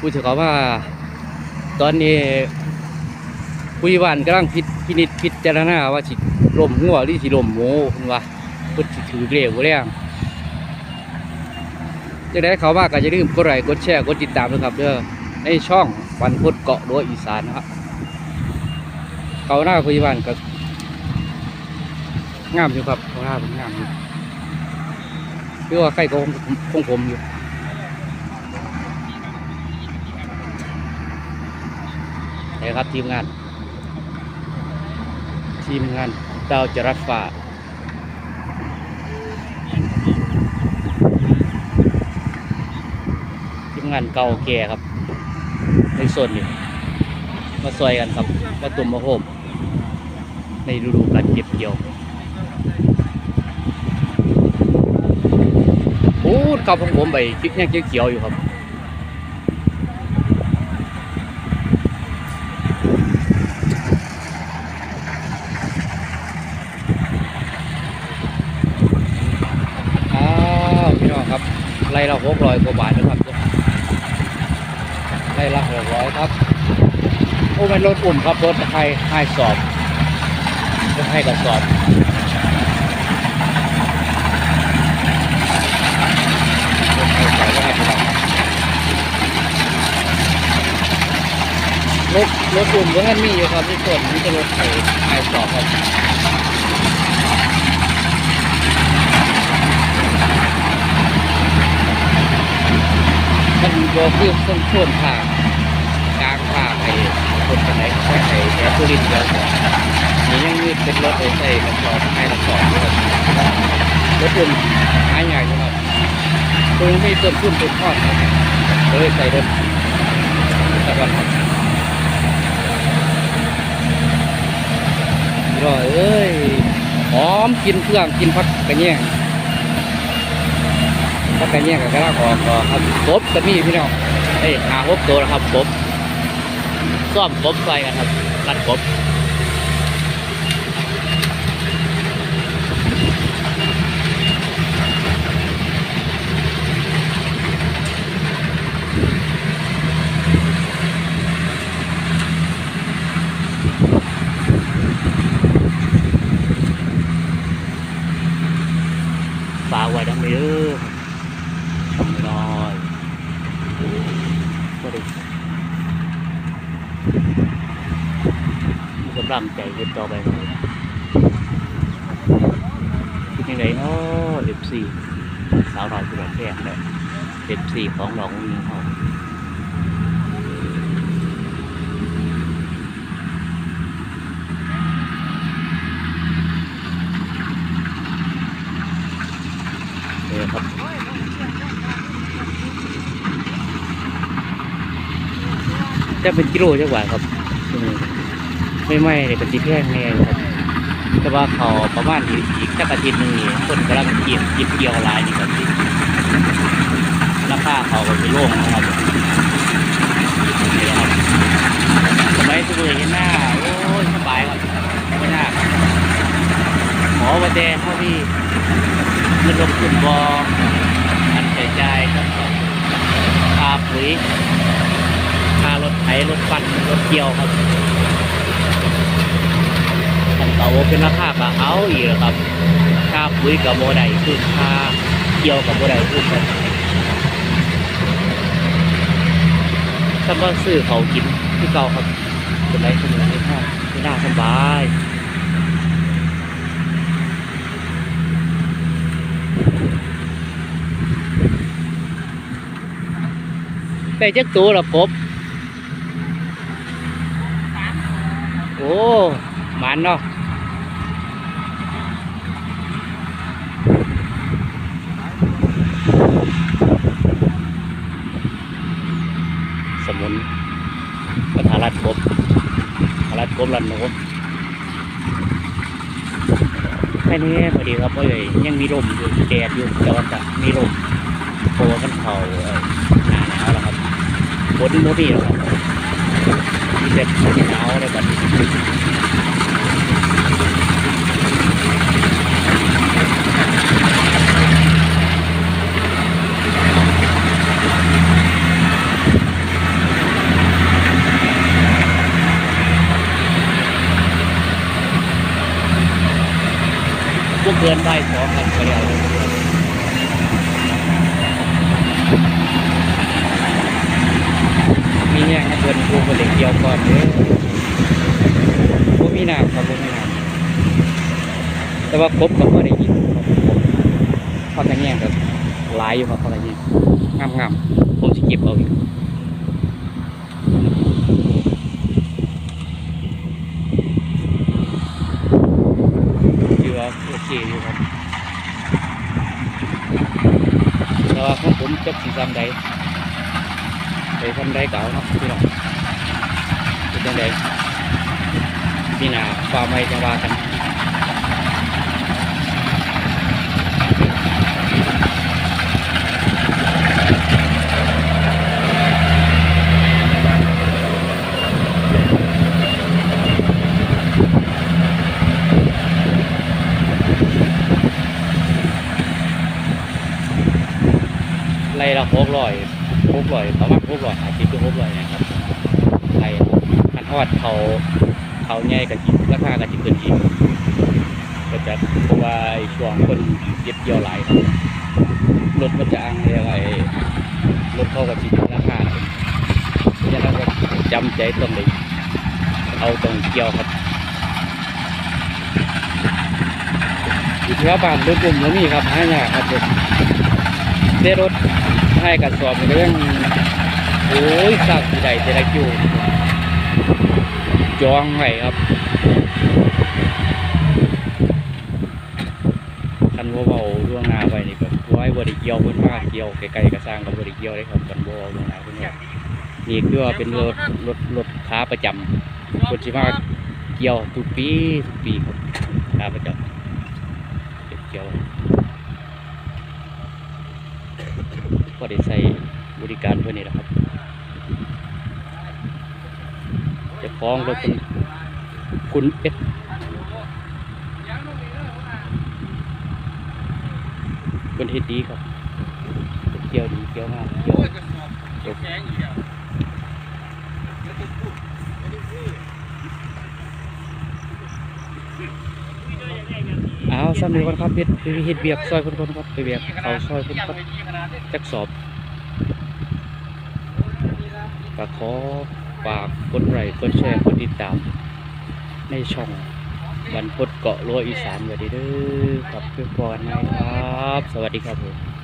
พูดถึงเขาว่า ตอนนี้ผู้ใหญ่บ้านกำลังพิพินิจพิจารณาว่าสิลมหัวหรือสิลมหมูคุณว่าพุทสิถือเกลียวแรงจะได้เขาว่าก็จะลืมกดไลค์กดแชร์กดติดตามด้วยครับเด้อในช่องวันพุธเกาะรั้วอีสานนะครับเขาหน้าผู้ใหญ่บ้านก็งามอยู่ครับเขาหน้าเป็นงามอยู่คือว่าใครก็คงคงผมอยู่ นี่ครับทีมงาน ทีมงานดาวจรัสฟ้าทีมงานเก่าแก่ครับ ในส่วนนี้มาซอยกันครับมาตุ่มมาโฮมในฤดูการเก็บเกี่ยวโอ้ครับของผมไปพริกแห้งเขียวๆอยู่ครับ อ้าวพี่น้องครับ ไล่ละหกร้อยกว่าบาทนะครับไล่ละหกร้อยครับโอ้เป็นรถอุ่มครับรถให้ให้สอบรถให้กับสอบรถให้สอบนะครับพี่องรถอุ่มก็ท่านมีอยู่ครับที่ส่วนนี้จะรถให้ให้สอบครับ นโยคือส้นช่วงทางกลางทางไอ้คนคนไหนแค่ไอ้แถวสุรินทร์เดียวก่อนนี่ยังมีเป็นรถไอ้ใส่กระสอบให้กระสอบด้วยรถยนต์หายใหญ่ครับตัวยังไม่เติมขึ้นเป็นทอดเลยใส่รถตะวันครับรอเอ้ยหอมกินเครื่องกินพักกระเนี่ย ถ้าเป็นเนี่ยกับกระลาออกก็ครับกบก็มีพี่น้องเอ้ยหาครบตัวนะครับกบซ่อมกบไฟกันครับรัดกบฝากไว้ดังนี้เด้อ น้อยก็ได้มีกำลังใจเฮ็ดต่อไปครับเป็นยังไงเนาะเล็บสี่สาวน้อยผู้หลงแพงเลยเล็บสี่ของหลองมีเขาจะเป็นกิโลจังหวะครับ ไม่ไม่เลยเป็นตีแพงแน่ครับแต่ว่าเขาประมาณอีกอีกสักอาทิตย์หนึ่งนี่คนกำลังเกี่ยวเก็บเกี่ยวลายนี่ครับราคาเขาก็เป็นโล่งนะครับนี่แหละครับสมัยทุกคนเห็นหน้าโอ้ยสบายครับไม่น่าหมอประแดงเขาพี่เงินลงทุนบออันใช้จ่ายครับค่าปุ๋ยค่ารถไถรถปั่นรถเกี่ยวครับ ขันเตาเป็นราคาก็เอาอีกครับค่าปุ๋ยกับโมไดคือค่าเกี่ยวกับโมไดคือกันถ้ามาซื้อเขาวกินที่เก่าครับเป็นไรสมุนไม่ค่ไม่น่าสบายได้จักตัวละครบโอ้หมันเนาะสมุนปัญหารัดกบรัด กบลันหนูแค่นี้พอดีครับเพราะเลยยังมีลมอยู่แดดอยู่แต่ว่าจะมีลมโพกันเขาเอ่อหนาหนาวแล้วครับฝนโมบี้แล้วครับมีแต่หนาวเลยบัดนี้ เกินบ่ายสองครับก็แล้วมีแห้งเพิ่อนผู้บ่ได้เกี่ยวก่อนเด้อบ่มีน้ำครับบ่มีน้ำแต่ว่าครบก็บ่ได้ยินครับพอกันแย่งครับหลายอยู่ครับพอกันแย่งงามๆผมสิเก็บเอาอีก อยู่ว่าโอเคอยู่ครับแต่ว่าของ ผมจักสีซ้ำใดไปทำใดเก่าเนาะพี่น้องเป็นจังใดพี่นาฟ้าไม่จะว่ากันไล่ละหกร้อยหกร้อยประมาณหกร้อยอาทิตย์คือหกร้อยนะครับไล่คันทอดเขาเขาใหญ่กับจิราคากับจิขึ้นอีกก็จะเพราะว่าไอช่วงคนเก็บเกี่ยวหลายครับรถมันจะอังเลยไอ้รถเข้ากับจิราคาเพราะฉะนั้นก็จำใจต้องเลยเอาตรงเกี่ยวครับอยู่แถวบ้านรถกลุ่มแล้วมีครับหายากครับเด้รถ ให้กันสอบมันก็ยังโอ้ยสักใหญ่แต่ละคิวจองไว้ครับคันว่าเบาล่วงหน้าไว้นี่ก็ไว้บริเกียวเพิ่นมาเกียวไกลๆก็สร้างกับบริเกียวได้ครับกันบ่เว้าล่วงหน้าเพิ่นนี่คือว่าเป็นรถรถรถค้าประจำคนที่มาเกี่ยวทุกปีทุกปีครับค้าประจำเก็บเกี่ยว ก็ได้ใส่บริการเพื่อนนี่แหละครับจะฟ้องรถคุณคุณเอสเป็นเฮ็ดดีครับเกี่ยวดีเกี่ยวมากเกี่ยว จบเอาสำเร็จก่อนครับเฮ็ดไปเฮ็ดเบียกซอยคนๆครับไปเบียกเขาซอยคนครับจักสอบก็ขอฝากกดไลค์กดแชร์กดติดตาม ในช่องบันพดเกาะโลอีสานไว้เด้อครับเพื่อนนะครับ สวัสดีครับผม